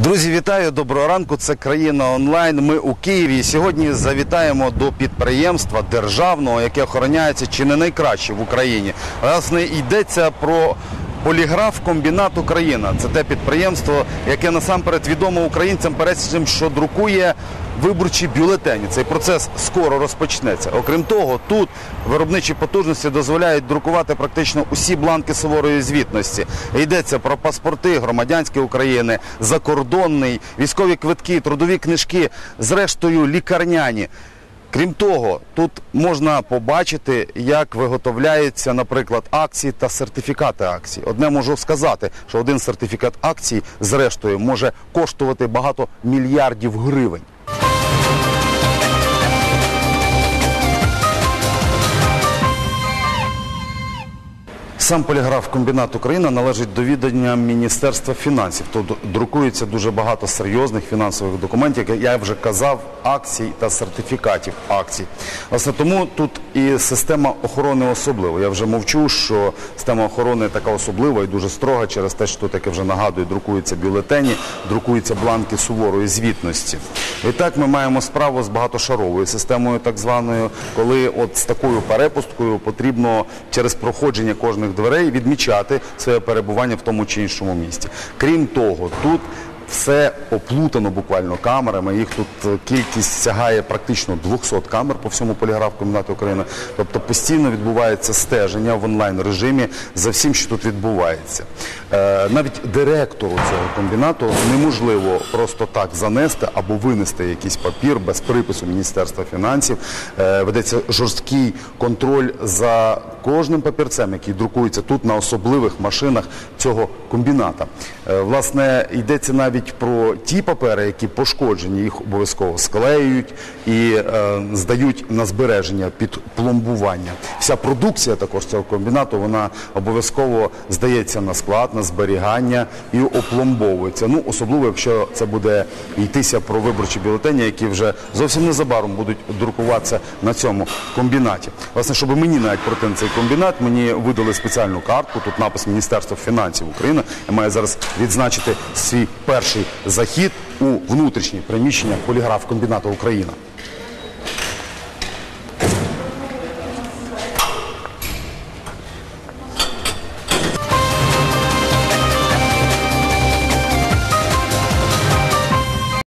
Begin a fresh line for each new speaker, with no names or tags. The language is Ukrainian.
Друзі, вітаю! Доброго ранку. Це країна онлайн. Ми у Києві. Сьогодні завітаємо до підприємства державного, яке охороняється чи не найкраще в Україні. Власне, йдеться про поліграф комбінат Україна. Це те підприємство, яке насамперед відомо українцям пересічним, що друкує виборчі бюлетені. Цей процес скоро розпочнеться. Окрім того, тут виробничі потужності дозволяють друкувати практично усі бланки суворої звітності. Йдеться про паспорти громадянської України, закордонний, військові квитки, трудові книжки, зрештою лікарняні. Крім того, тут можна побачити, як виготовляються, наприклад, акції та сертифікати акцій. Одне можу сказати, що один сертифікат акцій, зрештою, може коштувати багато мільярдів гривень. Сам поліграф комбінат Україна належить до відання Міністерства фінансів. Тут друкується дуже багато серйозних фінансових документів, як я вже казав, акцій та сертифікатів акцій. Власне, тому тут і система охорони особлива. Я вже мовчу, що система охорони така особлива і дуже строга через те, що тут, як я вже нагадую, друкуються бюлетені, друкуються бланки суворої звітності. І так ми маємо справу з багатошаровою системою, так званою, коли от з такою перепусткою потрібно через проходження кожних дверей відмічати своє перебування в тому чи іншому місці. Крім того, тут все оплутано буквально камерами. Їх тут е, кількість сягає практично 200 камер по всьому поліграф комбінату України. Тобто постійно відбувається стеження в онлайн режимі за всім, що тут відбувається. Е, навіть директору цього комбінату неможливо просто так занести або винести якийсь папір без припису Міністерства фінансів. Е, ведеться жорсткий контроль за кожним папірцем, який друкується тут на особливих машинах цього комбіната. Е, власне, йдеться навіть про ті папери, які пошкоджені, їх обов'язково склеюють і е, здають на збереження під пломбування. Вся продукція також цього комбінату вона обов'язково здається на склад, на зберігання і опломбовується. Ну, особливо, якщо це буде йтися про виборчі бюлетені, які вже зовсім незабаром будуть друкуватися на цьому комбінаті. Власне, щоб мені навіть пройти на цей комбінат, мені видали спеціальну картку. Тут напис Міністерства фінансів України. Я маю зараз відзначити свій перший захід у внутрішнє приміщення поліграф комбінату Україна.